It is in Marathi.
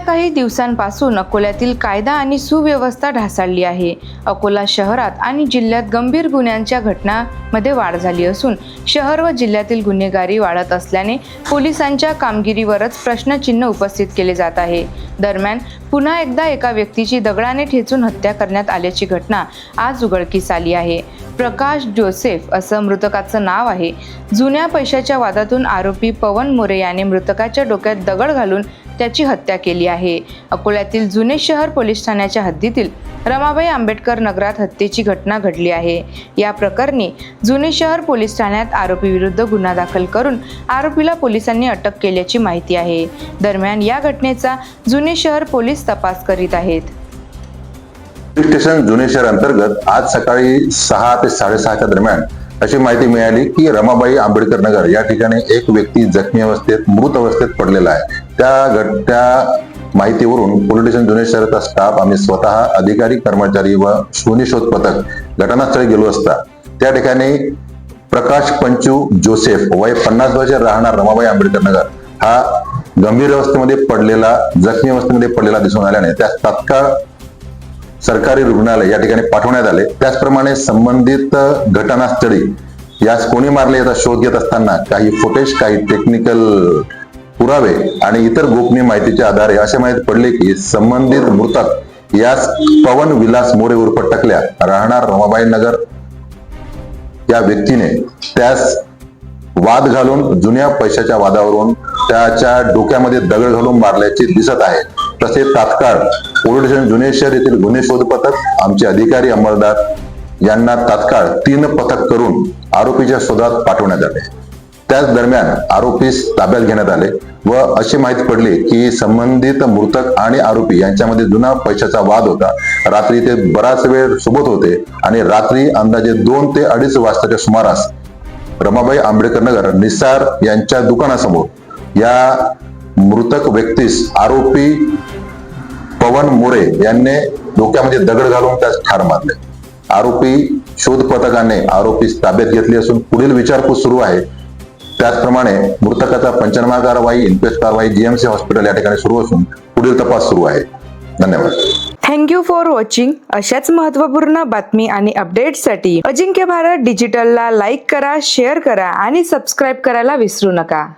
काही दिवसांपासून अकोल्यातील कायदा आणि सुव्यवस्था ढासळली आहे. अकोला शहरात आणि जिल्ह्यात गंभीर गुन्ह्यांच्या घटनामध्ये वाढ झाली असून शहर व जिल्ह्यातील गुन्हेगारी वाढत असल्याने पोलिसांच्या कामगिरीवरच प्रश्नचिन्ह उपस्थित केले जात आहे. दरम्यान पुन्हा एकदा एका व्यक्तीची दगडाने ठेचून हत्या करण्यात आल्याची घटना आज उघडकीस आली आहे. प्रकाश जोसेफ असं मृतकाचं नाव आहे. जुन्या पैशाच्या वादातून आरोपी पवन मोरे याने मृतकाच्या डोक्यात दगड घालून त्याची हत्या केली आहे. अकोल्यातील जुने शहर पोलीस ठाण्याच्या हद्दीतील रमाबाई आंबेडकर नगरात हत्येची घटना घडली आहे. या प्रकरणी जुने शहर पोलीस ठाण्यात आरोपीविरुद्ध गुन्हा दाखल करून आरोपीला पोलिसांनी अटक केल्याची माहिती आहे. दरम्यान या घटनेचा जुने शहर पोलीस तपास करीत आहेत. स्टेशन जुने शहर अंतर्गत आज सकाळी सहा ते साडेसहाच्या दरम्यान अशी माहिती मिळाली की रमाबाई आंबेडकर नगर या ठिकाणी एक व्यक्ती जखमी अवस्थेत मृत अवस्थेत पडलेला आहे. त्या घट त्या माहितीवरून पोलीस स्टेशन जुने शहराचा स्टाफ आम्ही स्वतः अधिकारी कर्मचारी व शोनी शोध पथक घटनास्थळी गेलो असता. त्या ठिकाणी प्रकाश पंचू जोसेफ वय पन्नास वर्ष राहणार रमाबाई आंबेडकर नगर. हा गंभीर अवस्थेमध्ये पडलेला जखमी अवस्थेमध्ये पडलेला दिसून आल्याने त्या तात्काळ सरकारी रुग्णालय या ठिकाणी पाठवण्यात आले. त्याचप्रमाणे संबंधित घटनास्थळी यास कोणी मारले याचा शोध घेत असताना काही फुटेज काही टेक्निकल पुरावे आणि इतर गोपनीय माहितीच्या आधारे असे माहिती पडले की संबंधित मृतक यास पवन विलास मोरे उर्फ टकल्या राहणार रमाबाई नगर. या व्यक्तीने त्यास वाद घालून जुन्या पैशाच्या वादावरून त्याच्या डोक्यामध्ये दगड घालून मारल्याचे दिसत आहे. तसे तात्काळ पोलीस स्टेशन जुने शहर येथील गुन्हे शोध पथक आमचे अधिकारी अंमलदार यांना तात्काळ तीन पथक करून आरोपीच्या शोधात पाठवण्यात आले. त्याच दरम्यान आरोपीस ताब्यात घेण्यात आले व अशी माहिती पडली की संबंधित मृतक आणि आरोपी यांच्यामध्ये जुना पैशाचा वाद होता. रात्री ते बराच वेळ सोबत होते आणि रात्री अंदाजे दोन ते अडीच वाजताच्या सुमारास रमाबाई आंबेडकर नगर निसार यांच्या दुकानासमोर या मृतक व्यक्तीस आरोपी पवन मोरे यांनी डोक्यामध्ये दगड घालून त्यास ठार मारले. आरोपी शोध पथकाने आरोपीस ताब्यात घेतली असून पुढील विचारपूस सुरू आहे. त्याचप्रमाणे मृतकाचा पंचनामा कारवाई इन्क्वेस्ट कारवाई जीएमसी हॉस्पिटल या ठिकाणी सुरू असून पुढील तपास सुरू आहे. धन्यवाद. थँक्यू फॉर वॉचिंग अशाच महत्त्वपूर्ण बातमी आणि अपडेट्ससाठी अजिंक्य भारत डिजिटलला लाईक करा शेअर करा आणि सबस्क्राईब करायला विसरू नका.